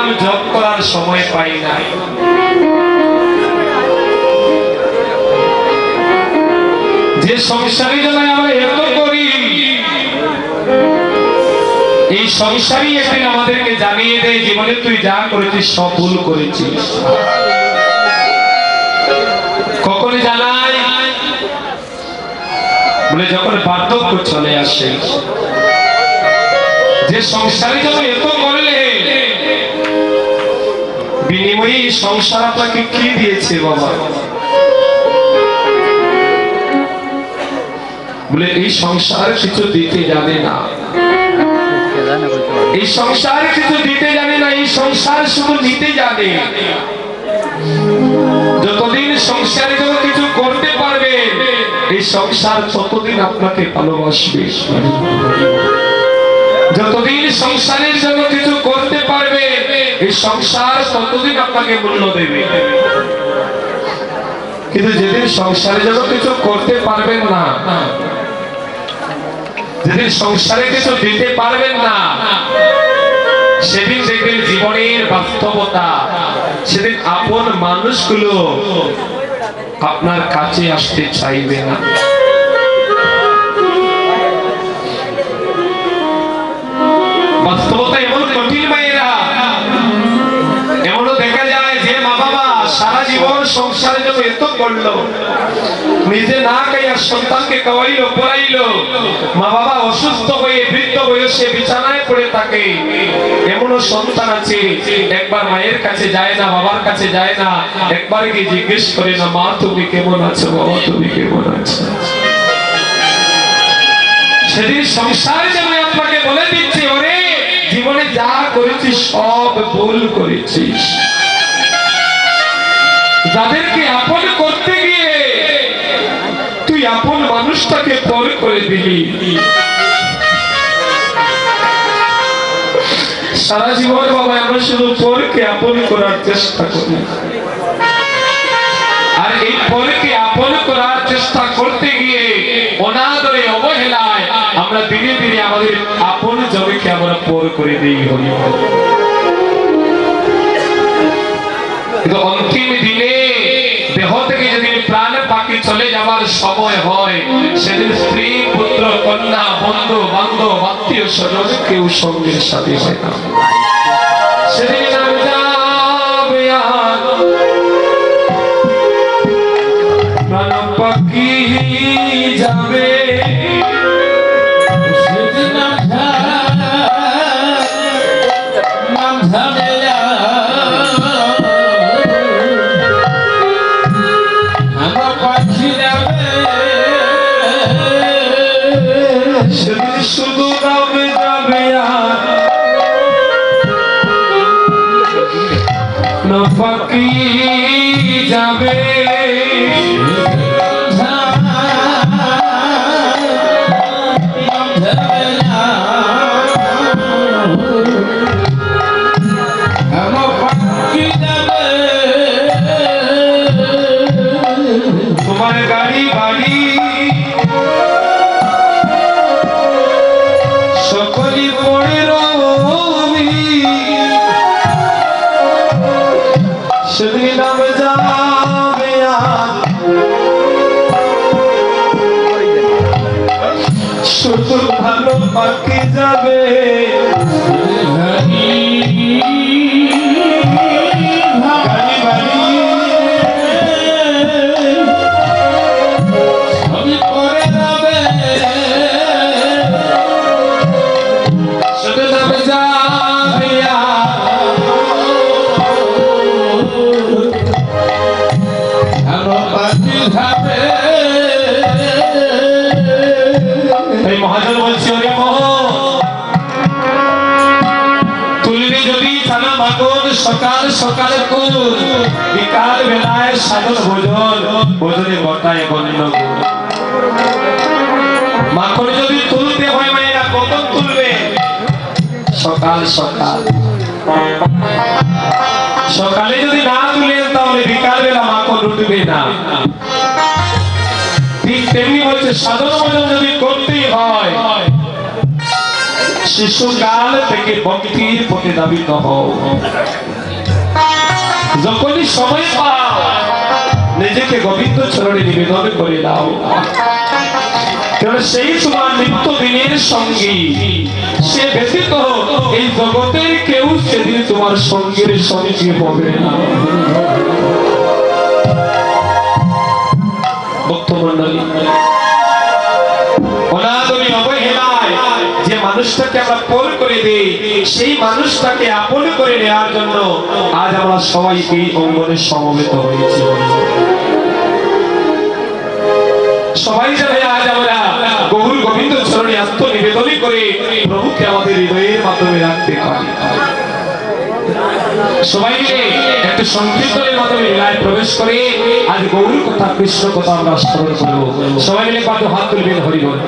নাম জপ করার সময় পাই নাই। যে সংসারী জন্য আমরা এত করি, এই সংসারই একদিন আমাদেরকে জানিয়ে দেয়, জীবনে তুই যা করেছিস, সব ভুল করেছিস। কখন জানাই বলে যখন বার্ধক্য চলে আসে, যে সংসারী জন্য এত বিনিময়ে সংসার আপনাকে কি দিয়েছে, বাবা? বলে, এই সংসার কিছু দিতে জানে না। এই সংসার কিছু দিতে জানে না, এই সংসার শুধু নিতে জানে। যতদিন সংসারে যখন কিছু করতে পারবে, এই সংসার ততদিন আপনাকে ভালোবাসবে। যতদিন সংসারের জন্য কিছু করতে পারবে এই সংসার ততদিন আপনাকে মূল্য দেবে। কিন্তু যেদিন সংসারে জন্য কিছু করতে পারবেন না, যেদিন সংসারে কিছু দিতে পারবেন না, সেদিন দেখবেন জীবনের বাস্তবতা, সেদিন আপন মানুষগুলো আপনার কাছে আসতে চাইবে না। জন্য এত করল। নিজে না খাইয়া সন্তানকে মা বাবা অসুস্থ হয়ে বৃদ্ধ বয়সে বিছানায় পড়ে থাকে। এমনও সন্তান আছে, একবার মায়ের কাছে যায় না, বাবার কাছে যায় না। একবার গিয়ে জিজ্ঞেস করে, না মা, তুমি কেমন আছো? বাবা, তুমি কেমন আছো? সেদিন সংসার যেন আপনাকে বলে দিচ্ছে, ওরে, জীবনে যা করেছিস, সব ভুল করেছিস। যাদেরকে আপন করতে গিয়ে তুই আপন মানুষটাকে পর করে দিলি। সারা জীবন বাবা, আমরা শুধু পরকে আপন করার চেষ্টা করি। আর এই পরকে আপন করার চেষ্টা করতে গিয়ে অনাদরে অবহেলায় আমরা ধীরে ধীরে আমাদের আপন জমিকে আমরা পর করে দিই হরি অন্তিম দিনে সময় হয়। সেদিন স্ত্রী, পুত্র, কন্যা, বন্ধু, বান্ধব, আত্মীয় স্বজন কেউ সঙ্গে সাথে হয় না। সেদিন যাবে। সেদিন শুধু নামে যাবে আর। না পাখি শুধু ভালো পাখি যাবে? যদি ছানা মাগন সকাল সকাল কুল, বিকাল বেলায় সাধন ভোজন, ভোজনে বটায় বন্য মাখন যদি তুলতে হয় মায়েরা, কখন তুলবে? সকাল সকাল। সকালে যদি না তুলেন তাহলে বিকাল বেলা মাখন উঠবে না। ঠিক তেমনি বলছে, সাধন ভোজন যদি করতেই হয় শিশুকাল থেকে ভক্তির প্রতি দাবিত হও। যখনই সময় পাও, নিজেকে গোবিন্দ চরণে নিবেদন করে দাও। কারণ সেই তোমার নিত্য দিনের সঙ্গী, সে ব্যতীত এই জগতের কেউ সেদিন তোমার সঙ্গের সঙ্গী হবে না। ভক্তমণ্ডলী মানুষটাকে আমরা পর করে দেই, সেই মানুষটাকে আপন করে নেওয়ার জন্য আজ আমরা সবাই এই অঙ্গনে সমবেত হয়েছি। সবাই জানে আজ আমরা গৌর গোবিন্দ চরণে আত্ম নিবেদনই করে প্রভুকে আমাদের হৃদয়ের মাধ্যমে রাখতে পারি। সবাই মিলে একটা সংকীর্তনের মাধ্যমে প্রবেশ করে আজ গৌর কথা, কৃষ্ণ কথা আমরা স্মরণ করব। সবাই মিলে কত হাত তুলবেন হরিবল